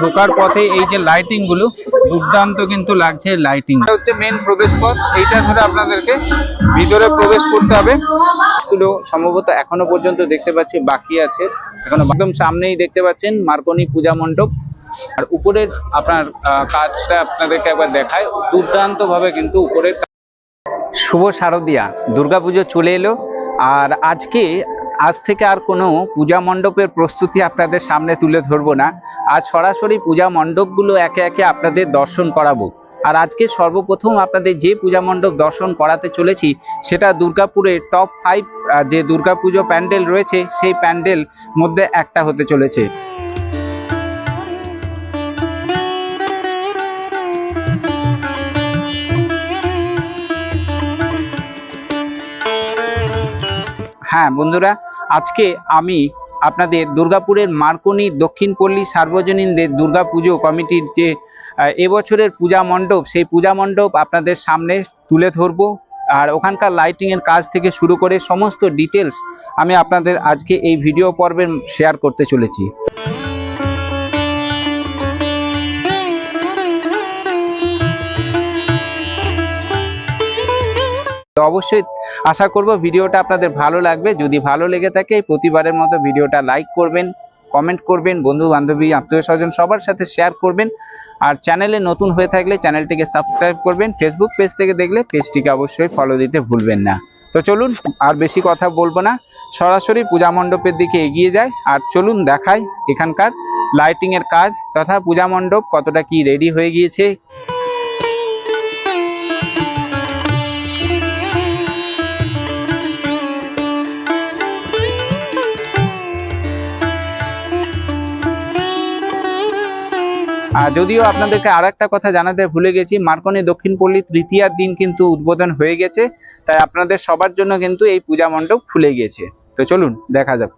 ঢোকার পথে এই যে লাইটিংগুলো, দুর্দান্ত কিন্তু লাগছে লাইটিং হচ্ছে মেন প্রবেশ পথ, এইটা ধরে আপনাদেরকে ভিতরে প্রবেশ করতে হবে। গুলো সম্ভবত এখনও পর্যন্ত দেখতে পাচ্ছি, বাকি আছে। এখনও একদম সামনেই দেখতে পাচ্ছেন মার্কনি পূজা মণ্ডপ। আর উপরের আপনার কাজটা আপনাদেরকে একবার দেখায়। দুর্দান্ত ভাবে কিন্তু উপরের শুভ শারদিয়া, দুর্গাপুজো চলে এলো। আর আজকে আজ থেকে আর কোনো পূজা মণ্ডপের প্রস্তুতি আপনাদের সামনে তুলে ধরবো না। আজ সরাসরি পূজা মণ্ডপগুলো একে একে আপনাদের দর্শন করাবো। আর আজকে সর্বপ্রথম আপনাদের যে পূজা মণ্ডপ দর্শন করাতে চলেছি, সেটা দুর্গাপুরে টপ ফাইভ যে দুর্গাপুজো প্যান্ডেল রয়েছে, সেই প্যান্ডেল মধ্যে একটা হতে চলেছে। হ্যাঁ বন্ধুরা, আজকে আমি আপনাদের দুর্গাপুরের মার্কনি দক্ষিণ পল্লী সার্বজনীনদের দুর্গাপুজো কমিটির যে এবছরের পূজা মণ্ডপ, সেই পূজা মণ্ডপ আপনাদের সামনে তুলে ধরবো। আর ওখানকার লাইটিংয়ের কাজ থেকে শুরু করে সমস্ত ডিটেলস আমি আপনাদের আজকে এই ভিডিও পর্বে শেয়ার করতে চলেছি। অবশ্যই আশা করব ভিডিওটা আপনাদের ভালো লাগবে। যদি ভালো লেগে থাকে, প্রতিবারের মতো ভিডিওটা লাইক করবেন কমেন্ট করবেন বন্ধু বান্ধবী আত্মীয় স্বজন সবার সাথে শেয়ার করবেন। আর চ্যানেলে নতুন হয়ে থাকলে চ্যানেলটিকে সাবস্ক্রাইব করবেন। ফেসবুক পেজ থেকে দেখলে পেজটিকে অবশ্যই ফলো দিতে ভুলবেন না। তো চলুন, আর বেশি কথা বলব না। সরাসরি পূজা মণ্ডপের দিকে এগিয়ে যায় আর চলুন দেখাই এখানকার লাইটিংয়ের কাজ তথা পূজা মণ্ডপ কতটা কি রেডি হয়ে গিয়েছে। যদিও আপনাদেরকে আর একটা কথা জানাতে ভুলে গেছি মার্কনি দক্ষিণ পল্লী তৃতীয়ার দিন কিন্তু উদ্বোধন হয়ে গেছে, তাই আপনাদের সবার জন্য কিন্তু এই পূজা মণ্ডপ খুলে গেছে। তো চলুন, দেখা যাক।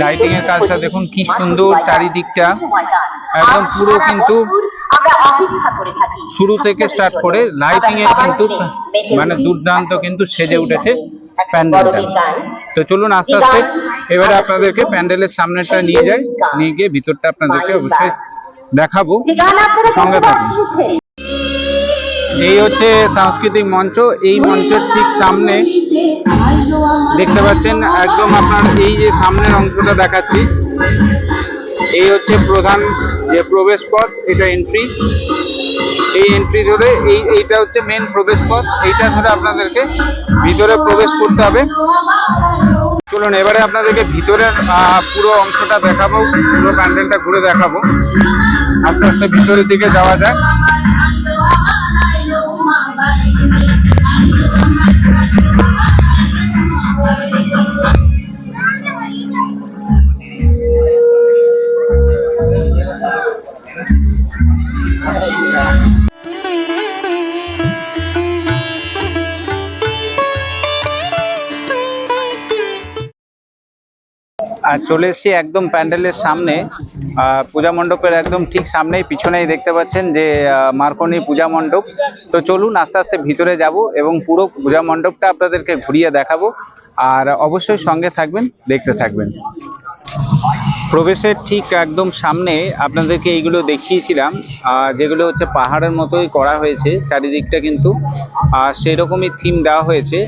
লাইটিং এর কাজটা দেখুন কি সুন্দর চারিদিকটা। একদম পুরো কিন্তু শুরু থেকে স্টার্ট করে লাইটিং এর কিন্তু মানে দুর্দান্ত কিন্তু সেজে উঠেছে প্যান্ডেলটা। তো চলুন আস্তে আস্তে এবারে আপনাদেরকে প্যান্ডেলের সামনেটা নিয়ে যাই। নিয়ে গিয়ে ভিতরটা আপনাদেরকে অবশ্যই দেখাবো। সঙ্গে থাকুন। এই হচ্ছে সাংস্কৃতিক মঞ্চ। এই মঞ্চের ঠিক সামনে দেখতে পাচ্ছেন, একদম আপনার এই যে সামনের অংশটা দেখাচ্ছি। এই হচ্ছে প্রধান যে প্রবেশ পথ এটা এন্ট্রি এই এন্ট্রি ধরে এই, এইটা হচ্ছে মেন প্রবেশ পথ এইটা ধরে আপনাদেরকে ভিতরে প্রবেশ করতে হবে। চলুন, এবারে আপনাদেরকে ভিতরের পুরো অংশটা দেখাবো, পুরো প্যান্ডেলটা ঘুরে দেখাবো। আস্তে আস্তে ভিতরের দিকে যাওয়া যায় আর চলে এসেছি একদম প্যান্ডেলের সামনে। পূজা মণ্ডপের একদম ঠিক সামনেই, পিছনেই দেখতে পাচ্ছেন যে মার্কনি পূজা মণ্ডপ। তো চলুন, আস্তে আস্তে ভিতরে যাব এবং পুরো পূজা মণ্ডপটা আপনাদেরকে ঘুরিয়ে দেখাবো। আর অবশ্যই সঙ্গে থাকবেন, দেখতে থাকবেন। প্রবেশের ঠিক একদম সামনে আপনাদেরকে এইগুলো দেখিয়েছিলাম যেগুলো হচ্ছে পাহাড়ের মতোই করা হয়েছে, চারিদিকটা কিন্তু আর সেই রকমই থিম দেওয়া হয়েছে।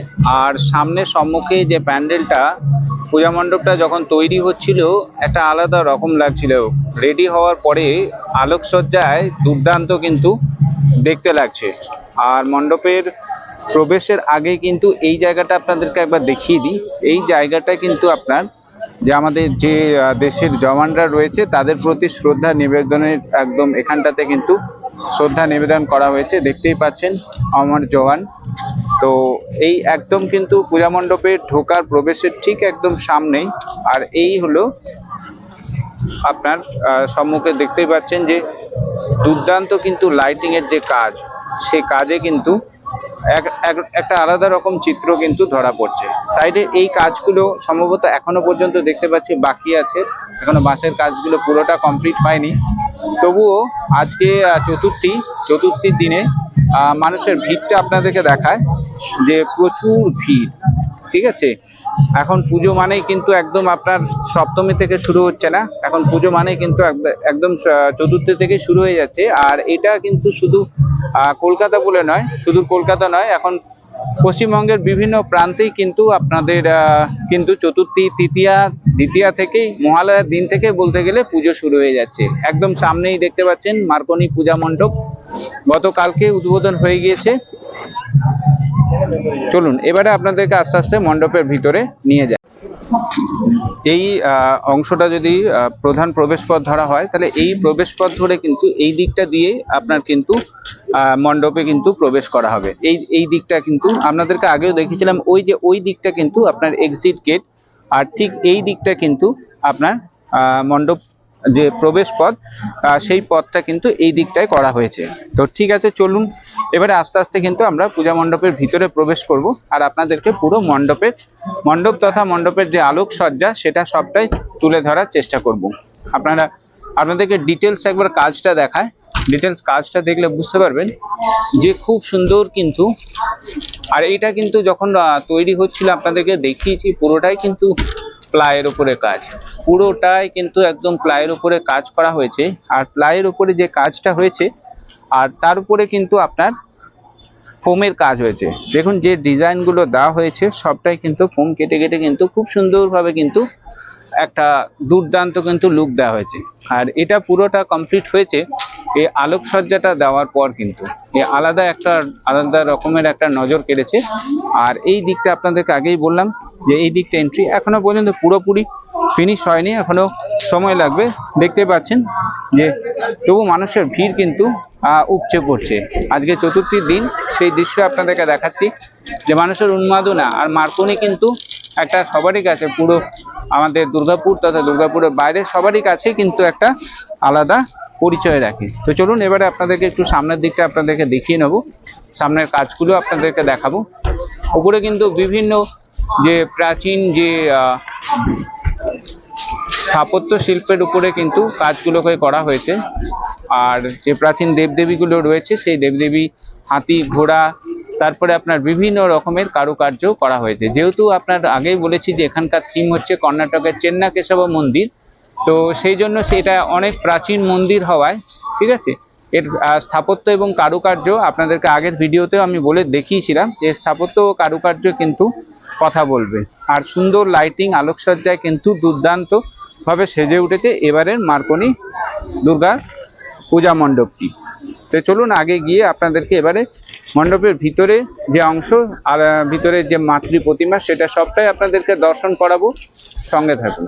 আর সামনে সম্মুখে যে প্যান্ডেলটা পূজা মণ্ডপটা যখন তৈরি হচ্ছিল, একটা আলাদা রকম লাগছিল। রেডি হওয়ার পরে আলোকসজ্জায় দুর্দান্ত কিন্তু দেখতে লাগছে। আর মণ্ডপের প্রবেশের আগে কিন্তু এই জায়গাটা আপনাদেরকে একবার দেখিয়ে দিই। এই জায়গাটা কিন্তু আপনার যে আমাদের যে দেশের জওয়ানরা রয়েছে, তাদের প্রতি শ্রদ্ধা নিবেদনের একদম এখানটাতে কিন্তু শ্রদ্ধা নিবেদন করা হয়েছে। দেখতেই পাচ্ছেন আমার জওয়ান। তো এই একদম কিন্তু পূজা মণ্ডপে ঢোকার প্রবেশের ঠিক একদম সামনেই। আর এই হলো আপনার সম্মুখে দেখতেই পাচ্ছেন যে দুর্দান্ত কিন্তু লাইটিং এর যে কাজ সে কাজে কিন্তু এক, এক- একটা আলাদা রকম চিত্র কিন্তু ধরা পড়ছে। সাইডে এই কাজগুলো সম্ভবত এখনও পর্যন্ত দেখতে পাচ্ছি, বাকি আছে। এখনও বাঁশের কাজগুলো পুরোটা কমপ্লিট হয়নি। তবুও আজকে চতুর্থী, চতুর্থীর দিনে মানুষের ভিড়টা আপনাদেরকে দেখায় যে প্রচুর ভিড়, ঠিক আছে? এখন পুজো মানেই কিন্তু একদম আপনার সপ্তমী থেকে শুরু হচ্ছে না, এখন পুজো মানেই কিন্তু একদ- একদম চতুর্থ থেকে শুরু হয়ে যাচ্ছে, আর এটা কিন্তু শুধু কলকাতা বলে নয়, শুধু কলকাতা নয়, এখন পশ্চিমবঙ্গের বিভিন্ন প্রান্তেই কিন্তু আপনাদের কিন্তু চতুর্থী, তৃতীয়া, দ্বিতীয়া থেকেই, মহালয়ার দিন থেকে বলতে গেলে পুজো শুরু হয়ে যাচ্ছে। একদম সামনেই দেখতে পাচ্ছেন মার্কনি পূজা মণ্ডপ। গতকালকে উদ্বোধন হয়ে গিয়েছে। চলুন, এবারে আপনাদেরকে আস্তে আস্তে মণ্ডপের ভিতরে নিয়ে যায় এই অংশটা যদি প্রধান প্রবেশপথ ধরা হয়, তাহলে এই প্রবেশপথ ধরে কিন্তু এই দিকটা দিয়ে আপনার কিন্তু মণ্ডপে কিন্তু প্রবেশ করা হবে। এই এই দিকটা কিন্তু আপনাদেরকে আগেও দেখিয়েছিলাম ওই যে, ওই দিকটা কিন্তু আপনার এক্সিট গেট আর ঠিক এই দিকটা কিন্তু আপনার মণ্ডপ যে প্রবেশ পথ সেই পথটা কিন্তু এই দিকটায় করা হয়েছে। তো ঠিক আছে, চলুন। এবারে আস্তে আস্তে কিন্তু আমরা পূজা মণ্ডপের ভিতরে প্রবেশ করব আর আপনাদেরকে পুরো মণ্ডপের, মণ্ডপ তথা মণ্ডপের যে আলোকসজ্জা, সেটা সবটাই তুলে ধরার চেষ্টা করব। আপনারা, আপনাদেরকে ডিটেলস একবার কাজটা দেখায়। ডিটেলস কাজটা দেখলে বুঝতে পারবেন যে খুব সুন্দর কিন্তু, আর এইটা কিন্তু যখন তৈরি হচ্ছিল, আপনাদেরকে দেখিয়েছি, পুরোটাই কিন্তু প্লাইয়ের উপরে কাজ। পুরোটাই কিন্তু একদম প্লাইয়ের উপরে কাজ করা হয়েছে। আর প্লাইয়ের উপরে যে কাজটা হয়েছে, আর তার উপরে কিন্তু আপনার ফোমের কাজ হয়েছে। দেখুন যে ডিজাইনগুলো দেওয়া হয়েছে, সবটাই কিন্তু ফোম কেটে কেটে কিন্তু খুব সুন্দরভাবে কিন্তু একটা দুর্দান্ত কিন্তু লুক দেওয়া হয়েছে। আর এটা পুরোটা কমপ্লিট হয়েছে, এই আলোকসজ্জাটা দেওয়ার পর কিন্তু। এ আলাদা একটা, আলাদা রকমের একটা নজর কেড়েছে। আর এই দিকটা আপনাদেরকে আগেই বললাম যে এই দিকটা এন্ট্রি এখনও পর্যন্ত পুরোপুরি ফিনিশ হয়নি, এখনও সময় লাগবে। দেখতে পাচ্ছেন যে তবু মানুষের ভিড় কিন্তু উপচে পড়ছে। আজকে চতুর্থীর দিন, সেই দৃশ্য আপনাদেরকে দেখাচ্ছি যে মানুষের উন্মাদনা আর মার্কনি কিন্তু একটা সবারই কাছে পুরো আমাদের দুর্গাপুর তথা দুর্গাপুরের বাইরে সবারই কাছে কিন্তু একটা আলাদা পরিচয় রাখে। তো চলুন, এবারে আপনাদেরকে একটু সামনের দিকটা আপনাদেরকে দেখিয়ে নেব। সামনের কাজগুলো আপনাদেরকে দেখাবো। উপরে কিন্তু বিভিন্ন যে প্রাচীন যে স্থাপত্য শিল্পের উপরে কিন্তু কাজগুলোকে করা হয়েছে। আর যে প্রাচীন দেবদেবীগুলো রয়েছে, সেই দেবদেবী হাতি, ঘোড়া, তারপরে আপনার বিভিন্ন রকমের কারুকার্য করা হয়েছে। যেহেতু আপনার আগেই বলেছি যে এখানকার থিম হচ্ছে কর্ণাটকের চেন্না কেশব মন্দির, তো সেই জন্য সেটা অনেক প্রাচীন মন্দির হওয়ায়, ঠিক আছে? এর স্থাপত্য এবং কারুকার্য আপনাদেরকে আগের ভিডিওতেও আমি বলে দেখিয়েছিলাম যে স্থাপত্য ও কারুকার্য কিন্তু কথা বলবে। আর সুন্দর লাইটিং আলোকসজ্জায় কিন্তু দুর্দান্ত ভাবে সেজে উঠেছে এবারের মার্কনি দুর্গা পূজা মণ্ডপটি। তো চলুন আগে গিয়ে আপনাদেরকে এবারে মণ্ডপের ভিতরে যে অংশ আর ভিতরে যে মাতৃ প্রতিমা, সেটা সবটাই আপনাদেরকে দর্শন করাবো। সঙ্গে থাকুন।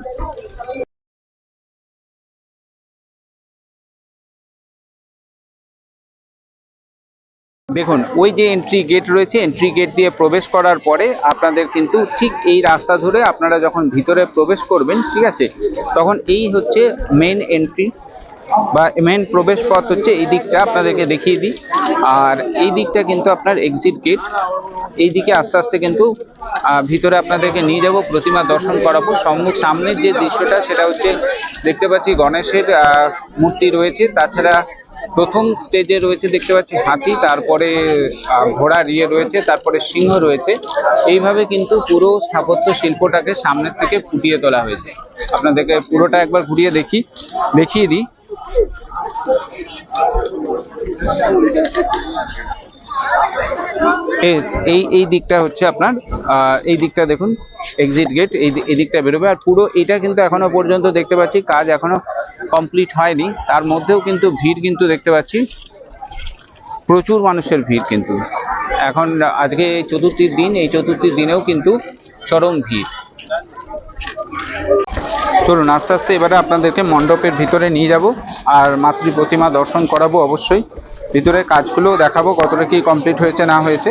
দেখুন, ওই যে এন্ট্রি গেট রয়েছে এন্ট্রি গেট দিয়ে প্রবেশ করার পরে আপনাদের কিন্তু ঠিক এই রাস্তা ধরে আপনারা যখন ভিতরে প্রবেশ করবেন, ঠিক আছে, তখন এই হচ্ছে মেন এন্ট্রি বা মেন প্রবেশ পথ হচ্ছে এই দিকটা আপনাদেরকে দেখিয়ে দিই। আর এই দিকটা কিন্তু আপনার এক্সিট গেট এই দিকে আস্তে আস্তে কিন্তু ভিতরে আপনাদেরকে নিয়ে যাব, প্রতিমা দর্শন করাবো। সম্মুখ সামনের যে দৃশ্যটা, সেটা হচ্ছে দেখতে পাচ্ছি গণেশের মূর্তি রয়েছে। তাছাড়া প্রথম স্টেজে রয়েছে, দেখতে পাচ্ছি হাতি, তারপরে ঘোড়ার ইয়ে রয়েছে, তারপরে সিংহ রয়েছে। এইভাবে কিন্তু পুরো স্থাপত্য শিল্পটাকে সামনের থেকে ফুটিয়ে তোলা হয়েছে। আপনাদেরকে পুরোটা একবার ঘুরিয়ে দেখি, দেখিয়ে দিই। এই এই দিকটা হচ্ছে আপনার এই দিকটা দেখুন এক্সিট গেট এই দিকটা বেরোবে। আর পুরো, এটা কিন্তু এখনও পর্যন্ত দেখতে পাচ্ছি, কাজ এখনও কমপ্লিট হয়নি। তার মধ্যেও কিন্তু ভিড় কিন্তু দেখতে পাচ্ছি। প্রচুর মানুষের ভিড় কিন্তু। এখন আজকে চতুর্থীর দিন, এই চতুর্থীর দিনেও কিন্তু চরম ভিড়। চলুন, আস্তে আস্তে এবারে আপনাদেরকে মণ্ডপের ভিতরে নিয়ে যাব আর মাতৃ প্রতিমা দর্শন করাবো অবশ্যই। ভিতরে কাজগুলো দেখাবো কতটা কি কমপ্লিট হয়েছে, না হয়েছে।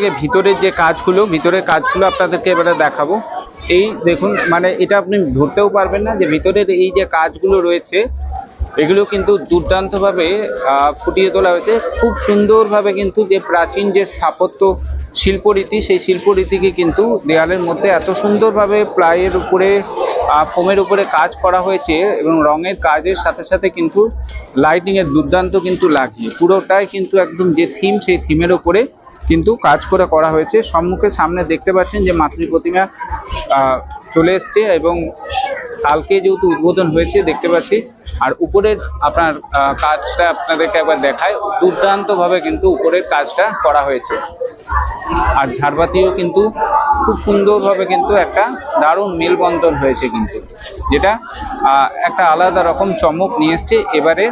আপনাদেরকে ভিতরের যে কাজগুলো, ভিতরের কাজগুলো আপনাদেরকে এবারে দেখাবো। এই দেখুন মানে এটা আপনি ধরতেও পারবেন না যে ভিতরের এই যে কাজগুলো রয়েছে, এগুলো কিন্তু দুর্দান্তভাবে ফুটিয়ে তোলা হয়েছে। খুব সুন্দরভাবে কিন্তু যে প্রাচীন যে স্থাপত্য শিল্পরীতি, সেই শিল্পরীতিকে কিন্তু দেয়ালের মধ্যে এত সুন্দরভাবে প্লাইয়ের উপরে ফোমের উপরে কাজ করা হয়েছে এবং রঙের কাজের সাথে সাথে কিন্তু লাইটিং এর দুর্দান্ত কিন্তু লাগছে। পুরোটাই কিন্তু একদম যে থিম, সেই থিমের উপরে কিন্তু কাজ করে করা হয়েছে। সম্মুখে সামনে দেখতে পাচ্ছেন যে মাতৃ প্রতিমা চলে এসছে এবং কালকে যেহেতু উদ্বোধন হয়েছে, দেখতে পাচ্ছি আর উপরের আপনার কাজটা আপনাদেরকে একবার দেখায় দুর্দান্তভাবে কিন্তু উপরের কাজটা করা হয়েছে। আর ঝাড়বাতিও কিন্তু খুব সুন্দরভাবে কিন্তু একটা দারুণ মেলবন্ধন হয়েছে কিন্তু, যেটা একটা আলাদা রকম চমক নিয়ে এসছে। এবারে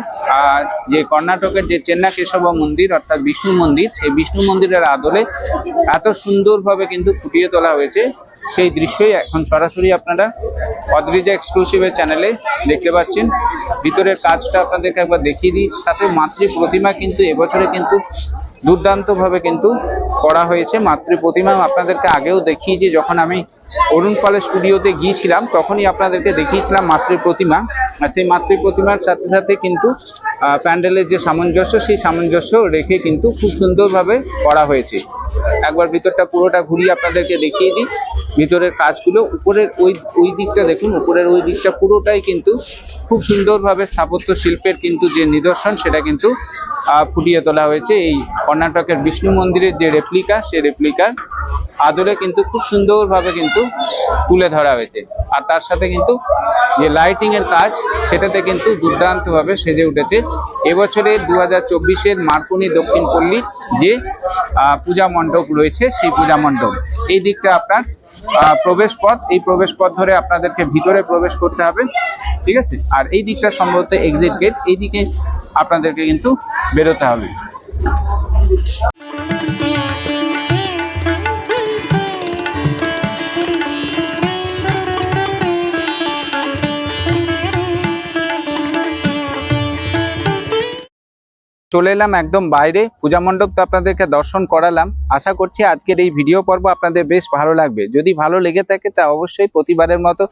যে কর্ণাটকের যে চেন্না কেশব মন্দির, অর্থাৎ বিষ্ণু মন্দির, সেই বিষ্ণু মন্দিরের আদলে এত সুন্দরভাবে কিন্তু ফুটিয়ে তোলা হয়েছে। সেই দৃশ্যই এখন সরাসরি আপনারা অদ্রিজা এক্সক্লুসিভের চ্যানেলে দেখতে পাচ্ছেন। ভিতরের কাজটা আপনাদেরকে একবার দেখিয়ে দিই। সাথে মাতৃ প্রতিমা কিন্তু এবছরে কিন্তু দুর্দান্তভাবে কিন্তু করা হয়েছে। মাতৃ প্রতিমা আপনাদেরকে আগেও দেখিয়েছি যখন আমি অরুণ পালের স্টুডিওতে গিয়েছিলাম, তখনই আপনাদেরকে দেখিয়েছিলাম মাতৃ প্রতিমা। আর সেই মাতৃ প্রতিমার সাথে সাথে কিন্তু প্যান্ডেলের যে সামঞ্জস্য, সেই সামঞ্জস্য রেখে কিন্তু খুব সুন্দরভাবে করা হয়েছে। একবার ভিতরটা পুরোটা ঘুরিয়ে আপনাদেরকে দেখিয়ে দিই। ভিতরের কাজগুলো, উপরের ওই ওই দিকটা দেখুন, উপরের ওই দিকটা পুরোটাই কিন্তু খুব সুন্দরভাবে স্থাপত্য শিল্পের কিন্তু যে নিদর্শন, সেটা কিন্তু ফুটিয়ে তোলা হয়েছে। এই কর্ণাটকের বিষ্ণু মন্দিরের যে রেপ্লিকা সেই রেপ্লিকার আদলে কিন্তু খুব সুন্দরভাবে কিন্তু তুলে ধরা হয়েছে। আর তার সাথে কিন্তু যে লাইটিং এর কাজ, সেটাতে কিন্তু দুর্দান্তভাবে সেজে উঠেছে। এবছরে দু হাজার চব্বিশের মার্কনি দক্ষিণ পল্লী যে পূজা মণ্ডপ রয়েছে, সেই পূজা মণ্ডপ। এই দিকটা আপনার প্রবেশ পথ এই প্রবেশ পথ ধরে আপনাদেরকে ভিতরে প্রবেশ করতে হবে, ঠিক আছে? আর এই দিকটা সম্ভবত এক্সিট গেট এই দিকে আপনাদেরকে কিন্তু বেরোতে হবে। চলে এলাম একদম বাইরে। পূজা মণ্ডপ তো আপনাদেরকে দর্শন করালাম। আশা করছি আজকের এই ভিডিও পর্ব আপনাদের বেশ ভালো লাগবে। যদি ভালো লেগে থাকে, তা অবশ্যই প্রতিবারের মতো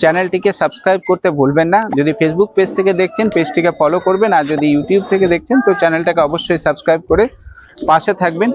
চ্যানেলটিকে সাবস্ক্রাইব করতে ভুলবেন না। যদি ফেসবুক পেজ থেকে দেখছেন পেজটিকে ফলো করবেন। আর যদি ইউটিউব থেকে দেখছেন, তো চ্যানেলটাকে অবশ্যই সাবস্ক্রাইব করে পাশে থাকবেন।